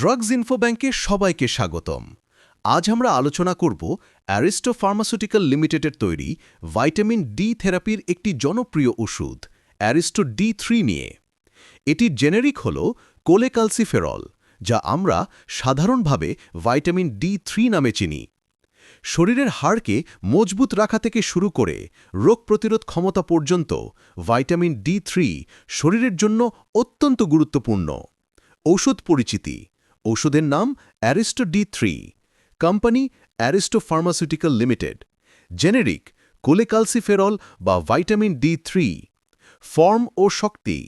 Drugs info ব্যাংকে সবাইকে স্বাগতম। আজ আমরা আলোচনা করব অ্যারিস্টো ফার্মাসিউটিক্যাল লিমিটেডের তৈরি ভাইটামিন ডি থেরাপির একটি জনপ্রিয় ওষুধ, অ্যারিস্টো ডি থ্রি নিয়ে। এটির জেনেরিক হল কোলেকালসিফেরল, যা আমরা সাধারণভাবে ভাইটামিন ডি থ্রি নামে চিনি। শরীরের হাড়কে মজবুত রাখা থেকে শুরু করে রোগ প্রতিরোধ ক্ষমতা পর্যন্ত ভাইটামিন ডি থ্রি শরীরের জন্য অত্যন্ত গুরুত্বপূর্ণ। ঔষধ পরিচিতি ঔষধের নাম Aristo D three, company Aristo pharmaceutical limited, generic cholecalciferol বা ভাইটামিন ডি থ্রি, ফর্ম ও শক্তি,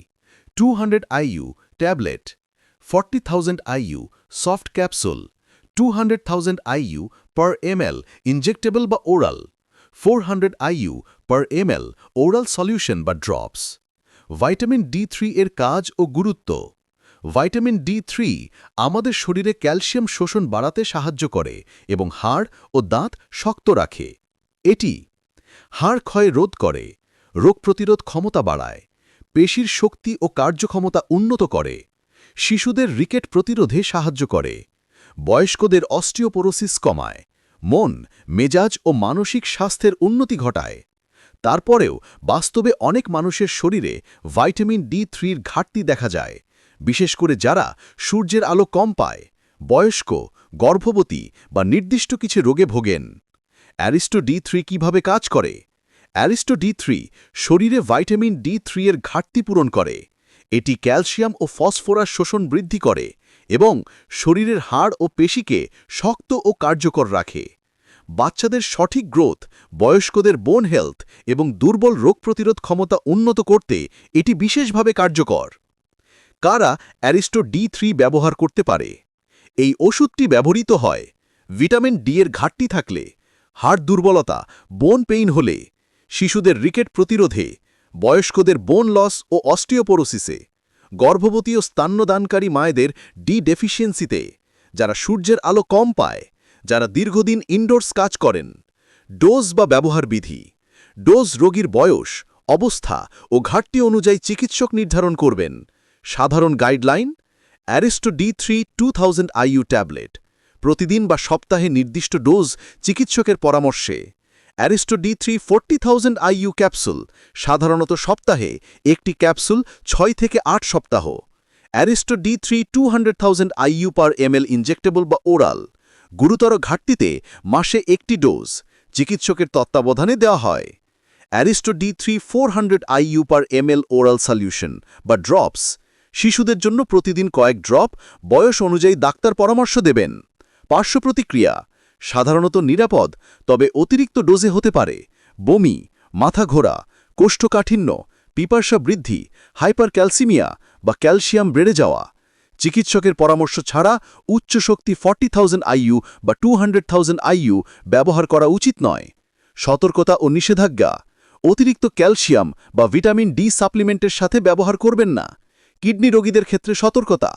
two hundred IU tablet, forty thousand IU soft capsule, two hundred thousand IU per ML injectable বা oral, four hundred IU per M L oral solution বা drops. Vitamin D three এর কাজ ও গুরুত্ব vitamin D three আমাদের শরীরে calcium শোষণ বাড়াতে সাহায্য করে এবং হাড় ও দাঁত শক্ত রাখে। এটি হাড় ক্ষয় রোধ করে, রোগ প্রতিরোধ ক্ষমতা বাড়ায়, পেশির শক্তি ও কার্যক্ষমতা উন্নত করে, শিশুদের রিকেট প্রতিরোধে সাহায্য করে, বয়স্কদের অস্টিওপোরোসিস কমায়, মন, মেজাজ ও মানসিক স্বাস্থ্যের উন্নতি ঘটায়। তারপরেও বাস্তবে অনেক মানুষের শরীরে ভাইটামিন ডি থ্রির ঘাটতি দেখা যায় বিশেষ করে যারা সূর্যের আলো কম পায়, বয়স্ক, গর্ভবতী বা নির্দিষ্ট কিছু রোগে ভোগেন। অ্যারিস্টো ডি থ্রি কীভাবে কাজ করে? অ্যারিস্টো ডি থ্রি শরীরে ভাইটামিন ডি থ্রি এর ঘাটতি পূরণ করে। এটি ক্যালসিয়াম ও ফসফরাস শোষণ বৃদ্ধি করে এবং শরীরের হাড় ও পেশিকে শক্ত ও কার্যকর রাখে। বাচ্চাদের সঠিক গ্রোথ, বয়স্কদের বোন হেলথ এবং দুর্বল রোগ প্রতিরোধ ক্ষমতা উন্নত করতে এটি বিশেষভাবে কার্যকর। কারা অ্যারিস্টো ডি থ্রি ব্যবহার করতে পারে? এই ওষুধটি ব্যবহৃত হয় ভিটামিন ডি এর ঘাটতি থাকলে, হাড় দুর্বলতা, বোন পেইন হলে, শিশুদের রিকেট প্রতিরোধে, বয়স্কদের বোন লস ও অস্টিওপোরোসিসে, গর্ভবতী ও স্তান্যদানকারী মায়েদের ডি ডেফিসিয়েন্সিতে, যারা সূর্যের আলো কম পায়, যারা দীর্ঘদিন ইনডোর্স কাজ করেন, ডোজ বা ব্যবহার বিধি, ডোজ রোগীর বয়স, অবস্থা ও ঘাটতি অনুযায়ী চিকিৎসক নির্ধারণ করবেন। সাধারণ guideline, Aristo D three two thousand IU tablet, প্রতিদিন বা সপ্তাহে নির্দিষ্ট ডোজ চিকিৎসকের পরামর্শে। Aristo D three forty thousand IU capsule, সাধারণত সপ্তাহে একটি ক্যাপসুল ছয় থেকে আট সপ্তাহ। Aristo D three two hundred thousand IU per ML injectable বা ওরাল, গুরুতর ঘাটতিতে মাসে একটি ডোজ, চিকিৎসকের তত্ত্বাবধানে দেওয়া হয়। Aristo D three four hundred IU per ML oral solution বা ড্রপস শিশুদের জন্য প্রতিদিন কয়েক ড্রপ, বয়স অনুযায়ী ডাক্তার পরামর্শ দেবেন। পার্শ্ব প্রতিক্রিয়া সাধারণত নিরাপদ, তবে অতিরিক্ত ডোজে হতে পারে। বমি, মাথা ঘোরা, কোষ্ঠকাঠিন্য, পিপাসা বৃদ্ধি হাইপার ক্যালসিমিয়া বা ক্যালসিয়াম বেড়ে যাওয়া। চিকিৎসকের পরামর্শ ছাড়া উচ্চ শক্তি ফর্টি থাউজেন্ড আইইউ বা টু হান্ড্রেড থাউজেন্ড আইইউ ব্যবহার করা উচিত নয়। সতর্কতা ও নিষেধাজ্ঞা, অতিরিক্ত ক্যালসিয়াম বা ভিটামিন ডি সাপ্লিমেন্টের সাথে ব্যবহার করবেন না। কিডনি রোগীদের ক্ষেত্রে সতর্কতা।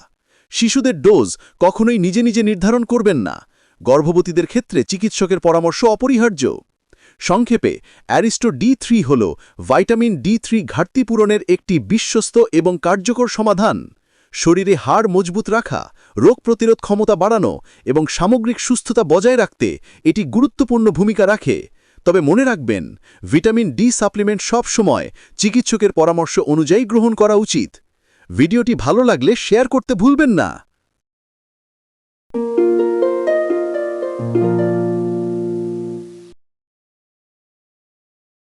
শিশুদের ডোজ কখনোই নিজে নিজে নির্ধারণ করবেন না। গর্ভবতীদের ক্ষেত্রে চিকিৎসকের পরামর্শ অপরিহার্য। সংক্ষেপে, অ্যারিস্টো ডি থ্রি হল ভাইটামিন ডি থ্রি ঘাটতি পূরণের একটি বিশ্বস্ত এবং কার্যকর সমাধান। শরীরে হাড় মজবুত রাখা, রোগ প্রতিরোধ ক্ষমতা বাড়ানো এবং সামগ্রিক সুস্থতা বজায় রাখতে এটি গুরুত্বপূর্ণ ভূমিকা রাখে। তবে মনে রাখবেন, ভিটামিন ডি সাপ্লিমেন্ট সব সময় চিকিৎসকের পরামর্শ অনুযায়ী গ্রহণ করা উচিত। ভিডিওটি ভালো লাগলে শেয়ার করতে ভুলবেন না।